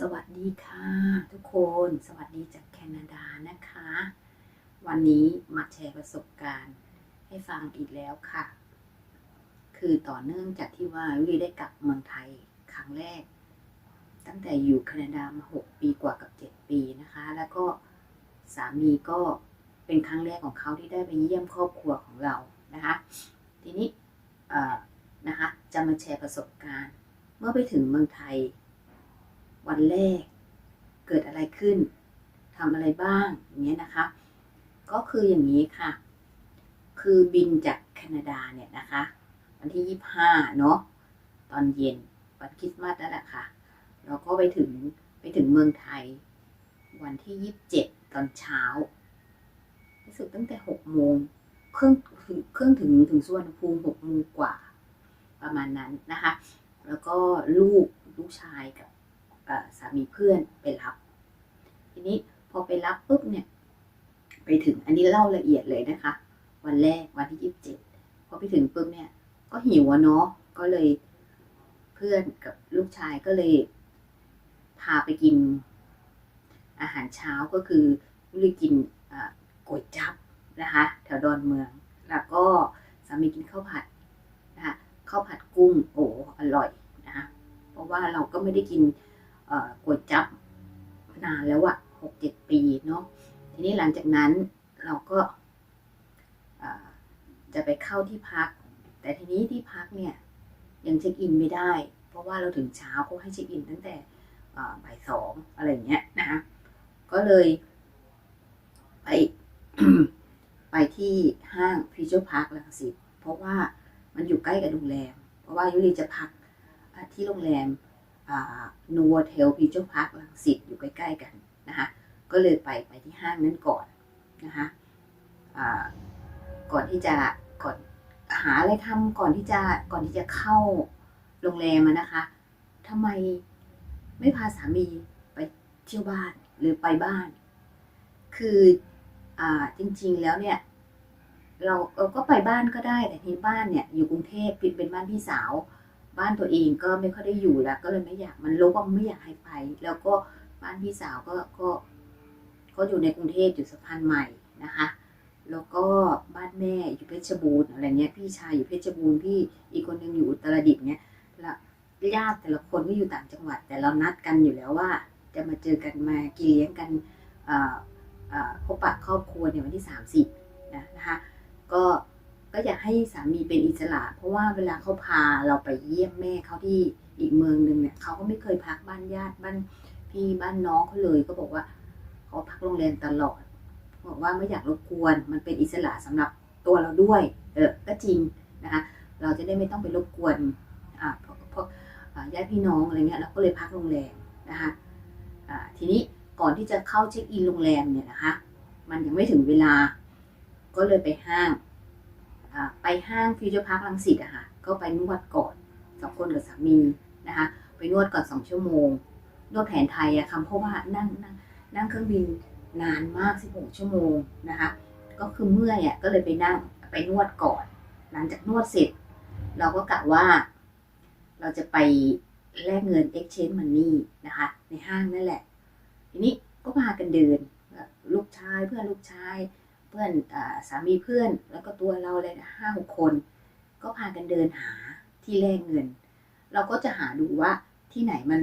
สวัสดีค่ะ ทุกคนสวัสดีจากแคนาดานะคะ วันนี้มาแชร์ประสบการณ์ ให้ฟังอีกแล้วค่ะ คือต่อเนื่องจากที่ว่าวิได้กลับเมืองไทยครั้งแรก ตั้งแต่อยู่แคนาดามาหกปีกว่ากับเจ็ดปีนะคะ แล้วก็สามีก็เป็นครั้งแรกของเขาที่ได้ไปเยี่ยมครอบครัวของเรานะคะ ทีนี้นะคะจะมาแชร์ประสบการณ์ เมื่อไปถึงเมืองไทย วันแรก เกิดอะไรขึ้นทำอะไรบ้างอย่างเงี้ยนะคะ ก็คืออย่างนี้ค่ะ คือบินจากแคนาดาเนี่ยนะคะ วันที่ยี่ห้าเนาะตอนเย็นวันคริสต์มาสนั่นแหละค่ะแล้วก็ไปถึงไปถึงเมืองไทย วันที่ยี่สิบเจ็ดตอนเช้ารู้สึกตั้งแต่หกโมงเครื่องเครื่องถึงถึงสุวรรณภูมิหกโมงกว่า ประมาณนั้นนะคะ แล้วก็ลูกลูกชายกับ สามีเพื่อนไปรับ ทีนี้พอไปรับปุ๊บเนี่ยไปถึงอันนี้เล่าละเอียดเลยนะคะ วันแรกวันที่ยี่สิบเจ็ดพอไปถึงปุ๊บเนี่ย ก็หิวเนาะก็เลยเพื่อนกับลูกชายก็เลยพาไปกินอาหารเช้าก็คือเลยกินก๋วยจับนะคะแถวดอนเมือง แล้วก็สามีกินข้าวผัดนะคะข้าวผัดกุ้งโอ้อร่อยนะคะเพราะว่าเราก็ไม่ได้กิน ก๋วยจับนานแล้วอะหกเจ็ดปีเนาะทีนี้หลังจากนั้นเราก็จะไปเข้าที่พัก แต่ทีนี้ที่พักเนี่ยยังเช็คอินไม่ได้ เพราะว่าเราถึงเช้าเขาให้เช็คอินตั้งแต่บ่ายสองอะไรเงี้ยนะคะก็เลยไปไปที่ห้างฟิวเจอร์พาร์คลังสิตเพราะว่ามันอยู่ใกล้กับโรงแรม เพราะว่ายุรีจะพักที่โรงแรม นูวเทลฟิวเจอร์พาร์คลังสิตอยู่ใกล้ ๆ กันนะคะก็เลยไปไปที่ห้างนั้นก่อนนะคะก่อนที่จะก่อนหาอะไรทำก่อนที่จะก่อนที่จะเข้าโรงแรมนะคะทำไมไม่พาสามีไปเที่ยวบ้านหรือไปบ้าน คืออจริงๆแล้วเนี่ยเราเราก็ไปบ้านก็ได้แต่ที่บ้านเนี่ยอยู่กรุงเทพเป็นบ้านพี่สาว บ้านตัวเองก็ไม่ค่อยได้อยู่แล้ว ก็เลยไม่อยากมันรกก็ไม่อยากให้ไป แล้วก็บ้านพี่สาวก็ก็ก็อยู่ในกรุงเทพอยู่สะพานใหม่นะคะ แล้วก็บ้านแม่อยู่เพชรบูรณ์อะไรเงี้ยพี่ชายอยู่เพชรบูรณ์พี่อีกคนนึงอยู่อุตรดิตถ์เนี่ยแล้วญาติแต่ละคนก็อยู่ต่างจังหวัด แต่เรานัดกันอยู่แล้วว่า จะมาเจอกันมากินเลี้ยงกันอ่าอ่าพบปะครอบครัวในวันที่ 30นะนะคะก็ ก็อยากให้สามีเป็นอิสระ เพราะว่าเวลาเขาพาเราไปเยี่ยมแม่เขาที่อีกเมืองหนึ่งเนี่ยเขาก็ไม่เคยพักบ้านญาติบ้านพี่บ้านน้องเขาเลยก็บอกว่าเขาพักโรงแรมตลอดบอกว่าไม่อยากรบกวน มันเป็นอิสระสำหรับตัวเราด้วย เออก็จริงนะคะเราจะได้ไม่ต้องไปรบกวนอ่าพวกพวกอ่าญาติพี่น้องอะไรเงี้ยเราก็เลยพักโรงแรมนะคะอ่าทีนี้ก่อนที่จะเข้าเช็คอินโรงแรมเนี่ยนะคะมันยังไม่ถึงเวลา ก็เลยไปห้าง ไปห้างฟิวเจอร์พาร์คลังสิตอะค่ะก็ไปนวดก่อนสองคนกับสามีนะคะไปนวดก่อนสองชั่วโมง นวดแผนไทยอะคำเพราะว่านั่งนั่งนั่งเครื่องบินนานมาก16ชั่วโมงนะคะก็คือเมื่อยอะก็เลยไปนั่งไปนวดก่อน หลังจากนวดเสร็จ เราก็กะว่า เราจะไปแลกเงิน exchange money นะคะในห้างนั่นแหละ ทีนี้ก็พากันเดิน ลูกชายเพื่อนลูกชาย พื่อนอสามีเพื่อน แล้วก็ตัวเราเลยห้าหกคน ก็พากันเดินหาที่แลกเงิน เราก็จะหาดูว่าที่ไหนมัน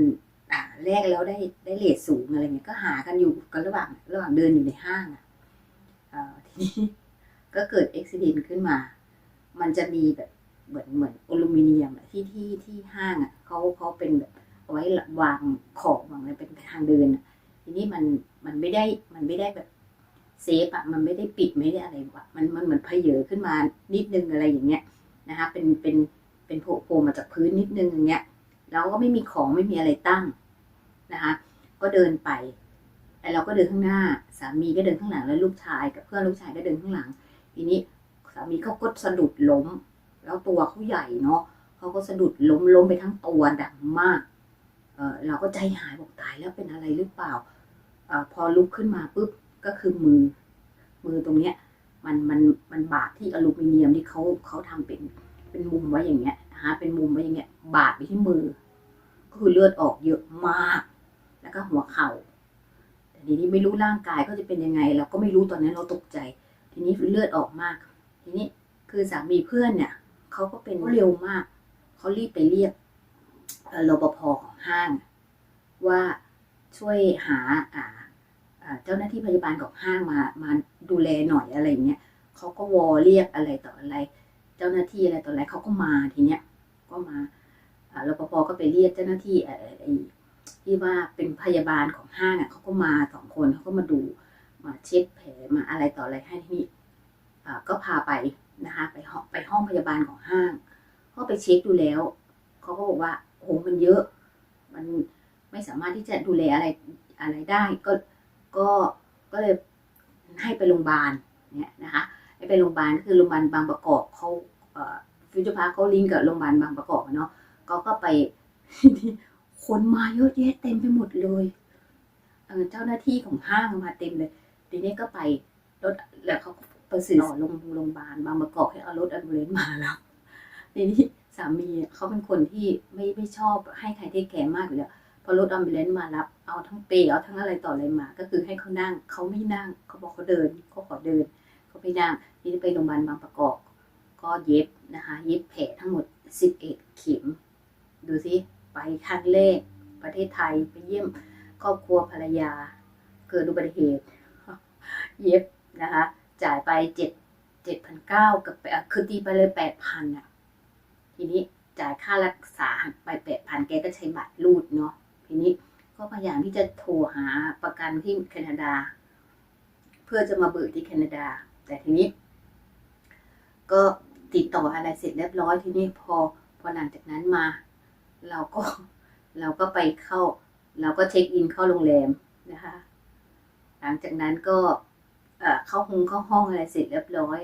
แลกแล้วได้ได้เลทสูงอะไรเงี้ยก็หากันอยู่กันระหว่างระหว่างเดินอยู่ในห้างอะเอ่อทีนี้ก็เกิดอุบิเหตุขึ้นมา มันจะมีแบบเหมือนเหมือนอลูมิเนียมที่ที่ที่ห้างอะเขาเขาเป็นแบบเอาไว้วางของวางอะไรเป็นทางเดินทีนี้มันมันไม่ได้มันไม่ได้แบบ เซฟอะมันไม่ได้ปิดไม่ได้อะไรวะมันมันเหมือนเพเยอขึ้นมานิดนึงอะไรอย่างเงี้ยนะคะเป็นเป็นเป็นโผล่โผล่มาจากพื้นนิดนึงอย่างเงี้ยแล้วก็ไม่มีของไม่มีอะไรตั้งนะคะก็เดินไปไอเราก็เดินข้างหน้า สามีก็เดินข้างหลังแล้วลูกชายกับเพื่อนลูกชายก็เดินข้างหลัง ทีนี้สามีเขาก็สะดุดล้ม แล้วตัวเขาใหญ่เนาะเขาก็สะดุดล้มล้มไปทั้งตัวดังมากเออเราก็ใจหายบอกตายแล้วเป็นอะไรหรือเปล่าอพอลุกขึ้นมาปุ๊บ ก็คือมือ มือตรงเนี้ย มันมันมันบาดที่อลูมิเนียมที่เขาเขาทำเป็นเป็นมุมไว้อย่างเงี้ยนะคะเป็นมุมไว้อย่างเงี้ย บาดไปที่มือ ก็คือเลือดออกเยอะมาก แล้วก็หัวเข่าแต่ทีนี้ไม่รู้ร่างกายเขาจะเป็นยังไง เราก็ไม่รู้ตอนนั้นเราตกใจ ทีนี้เลือดออกมาก ทีนี้คือสามีเพื่อนเนี่ยเขาก็เป็นเร็วมากเขารีบไปเรียกรปภของห้าง ว่าช่วยหาอ่าอ่า เจ้าหน้าที่พยาบาลของห้างมามาดูแลหน่อยอะไรเงี้ยเขาก็วอเรียกอะไรต่ออะไร เจ้าหน้าที่อะไรต่ออะไรเขาก็มาทีเนี้ยก็มาอรปภก็ไปเรียกเจ้าหน้าที่ไอ้ที่ว่าเป็นพยาบาลของห้างอะเขาก็มาสองคนเขาก็มาดูมาเช็ดแผลมาอะไรต่ออะไรให้ที่นี่ก็พาไปนะคะไปห้องไปห้องพยาบาลของห้างเขาไปเช็คดูแล้วเขาก็บอกว่าโอ้โหมันเยอะ มันไม่สามารถที่จะดูแลอะไรอะไรได้ ก็ ก็ก็เลยให้ไปโรงพยาบาลเนี่ยนะคะให้ไปโรงพยาบาลก็คือโรงพยาบาลบางประกอบเขาฟิวเจอร์พาร์คเขาลิงก์กับโรงพยาบาลบางประกอบเนาะเขาก็ไปคนมาเยอะแยะเต็มไปหมดเลยเจ้าหน้าที่ของห้างมาเต็มเลยทีนี้ก็ไปรถแล้วเขาก็ไปสื่อต่อโรงโรงพยาบาลบางประกอบให้เอารถอัมบูเลนมารับทีนี้สามีเขาเป็นคนที่ไม่ไม่ชอบให้ใครเทคแคร์มากอยู่แล้ว พอรถอัมบูเลนมารับ เอาทั้งเปย์เอาทั้งอะไรต่ออะไรมา ก็คือให้เขานั่งเขาไม่นั่งเขาบอกเขาเดินเขาขอเดินเขาไม่นั่งนี้ไปโรงพยาบาลบางประกอบ ก็เย็บนะคะเย็บแผลทั้งหมด 11 เข็ม ดูสิไปครั้งแรกประเทศไทยไปเยี่ยมครอบครัวภรรยา เกิดอุบัติเหตุ เย็บนะคะจ่ายไปเจ็ดเจ็ดพันเก้ากับแปดคือตีไปเลยแปดพันอะ ทีนี้จ่ายค่ารักษาไปแปดพันแกก็ใช้บัตรรูดเนาะ ทีนี้ก็พยายามที่จะโทรหาประกันที่แคนาดา เพื่อจะมาเบิกที่แคนาดา แต่ทีนี้ ก็ติดต่ออะไรเสร็จเรียบร้อยทีนี้พอพอหลังจากนั้นมา เราก็เราก็ไปเข้า เราก็เช็คอินเข้าโรงแรมนะคะ หลังจากนั้นก็เข้าห้องเข้าห้องอะไรเสร็จเรียบร้อย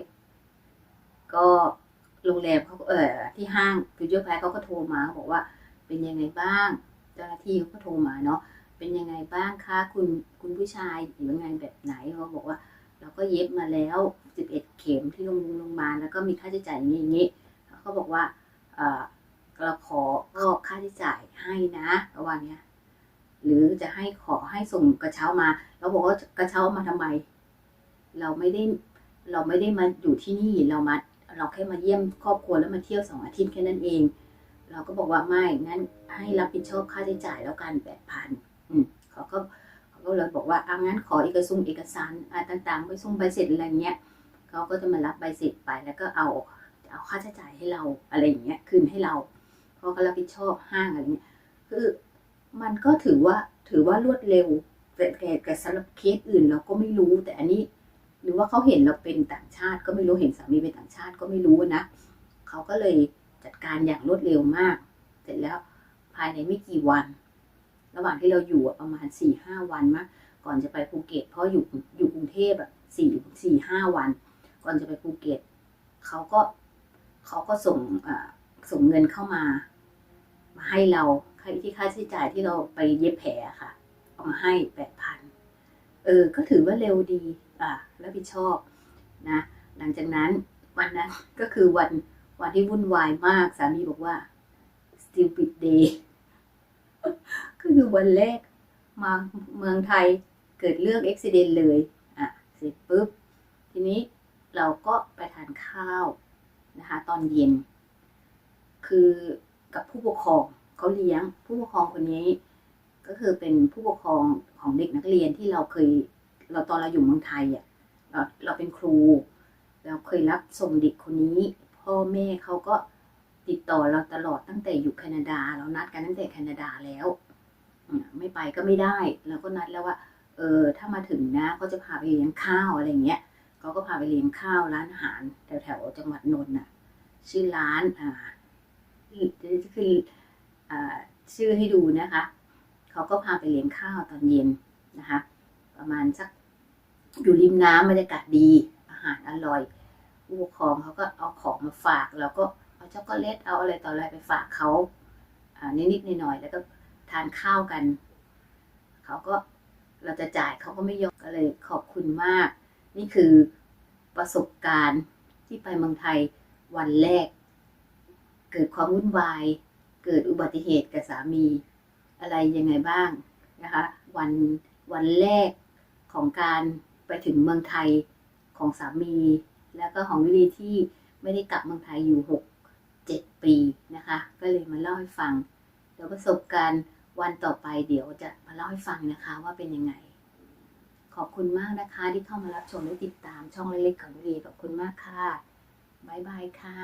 ก็โรงแรมเขาเออที่ห้างฟิวเจอร์พาร์เขาก็โทรมาเขาบอกว่าเป็นยังไงบ้าง เจ้าหน้าที่เขาก็โทรมาเนาะเป็นยังไงบ้างคะคุณคุณผู้ชายหรือยังไงแบบไหนเขาบอกว่า เราก็เย็บมาแล้ว 11 เข็มที่โรงโรงพยาบาลแล้วก็มีค่าใช้จ่ายอย่างนี้อย่างนี้เขาบอกว่าเออเราขอก็ค่าใช้จ่ายให้นะระหว่างเนี้ยหรือจะให้ขอให้ส่งกระเช้ามาเราบอกว่ากระเช้ามาทำไม เราไม่ได้เราไม่ได้มาอยู่ที่นี่เรามาเราแค่มาเยี่ยมครอบครัวแล้วมาเที่ยวสองอาทิตย์แค่นั้นเอง เราก็บอกว่าไม่งั้นให้รับผิดชอบค่าใช้จ่ายแล้วกันแปดพันอืมเขาก็เขาก็เลยบอกว่าอะงั้นขอเอกสารเอกสารอะต่างๆไปส่งใบเสร็จอะไรเงี้ยเขาก็จะมารับใบเสร็จไปแล้วก็เอาเอาค่าใช้จ่ายให้เราอะไรอย่างเงี้ยคืนให้เราเขาก็รับผิดชอบห้างอะไรเงี้ยคือมันก็ถือว่าถือว่ารวดเร็วแต่แต่แต่สำหรับเคสอื่นเราก็ไม่รู้แต่อันนี้ หรือว่าเขาเห็นเราเป็นต่างชาติก็ไม่รู้เห็นสามีเป็นต่างชาติก็ไม่รู้นะเขาก็เลย จัดการอย่างรวดเร็วมาก เสร็จแล้วภายในไม่กี่วัน ระหว่างที่เราอยู่ประมาณสี่ห้าวันมากก่อนจะไปภูเก็ตเพราะอยู่อยู่กรุงเทพอะสี่สี่ห้าวัน ก่อนจะไปภูเก็ตเขาก็เขาก็ส่งอ่าส่งเงินเข้ามา มาให้เราค่าที่ค่าใช้จ่ายที่เราไปเย็บแผลค่ะ เอามาให้แปดพันเออ ก็ถือว่าเร็วดี อะรับผิดชอบนะ หลังจากนั้นวันนั้นก็คือวัน วันที่วุ่นวายมาก สามีบอกว่า stupid day ก็คือวันแรกมาเมืองไทยเกิดเรื่องอุบิเหตุเลย อะ เสร็จปุ๊บ ทีนี้เราก็ไปทานข้าวนะคะ ตอนเย็น คือกับผู้ปกครองเขาเลี้ยงผู้ปกครองคนนี้ ก็คือเป็นผู้ปกครองของเด็กนักเรียนที่เราเคย เราตอนเราอยู่เมืองไทยอะเราเราเป็นครู เราเคยรับส่งเด็กคนนี้ พ่อแม่เขาก็ติดต่อเราตลอดตั้งแต่อยู่แคนาดา เรานัดกันตั้งแต่แคนาดาแล้วไม่ไปก็ไม่ได้เราก็นัดแล้วว่า เออ ถ้ามาถึงนะก็จะพาไปเลี้ยงข้าวอะไรเงี้ยเขาก็พาไปเลี้ยงข้าวร้านอาหารแถวแถวๆจังหวัดนนท์น่ะ ชื่อร้านอ่าคืออ่าชื่อให้ดูนะคะเขาก็พาไปเลี้ยงข้าวตอนเย็นนะคะ ประมาณสักอยู่ริมน้ำบรรยากาศดีอาหารอร่อย ผู้ปกครองเขาก็เอาของมาฝากแล้วก็เอาช็อกโกแลตเอาอะไรต่ออะไรไปฝากเขาอ่านิดๆหน่อยๆแล้วก็ทานข้าวกัน เขาก็เราจะจ่ายเขาก็ไม่ยอมก็เลยขอบคุณมาก นี่คือประสบการณ์ที่ไปเมืองไทยวันแรก เกิดความวุ่นวาย เกิดอุบัติเหตุกับสามีอะไรยังไงบ้างนะคะวันวันแรกของการไปถึงเมืองไทยของสามี แล้วก็ของวิลีที่ไม่ได้กลับเมืองไทยอยู่หกเจ็ดปีนะคะ ก็เลยมาเล่าให้ฟังเดี๋ยวประสบการณ์วันต่อไปเดี๋ยวจะมาเล่าให้ฟังนะคะว่าเป็นยังไง ขอบคุณมากนะคะที่เข้ามารับชมและติดตามช่องเล็กๆของวิลีขอบคุณมากค่ะบ๊ายบายค่ะ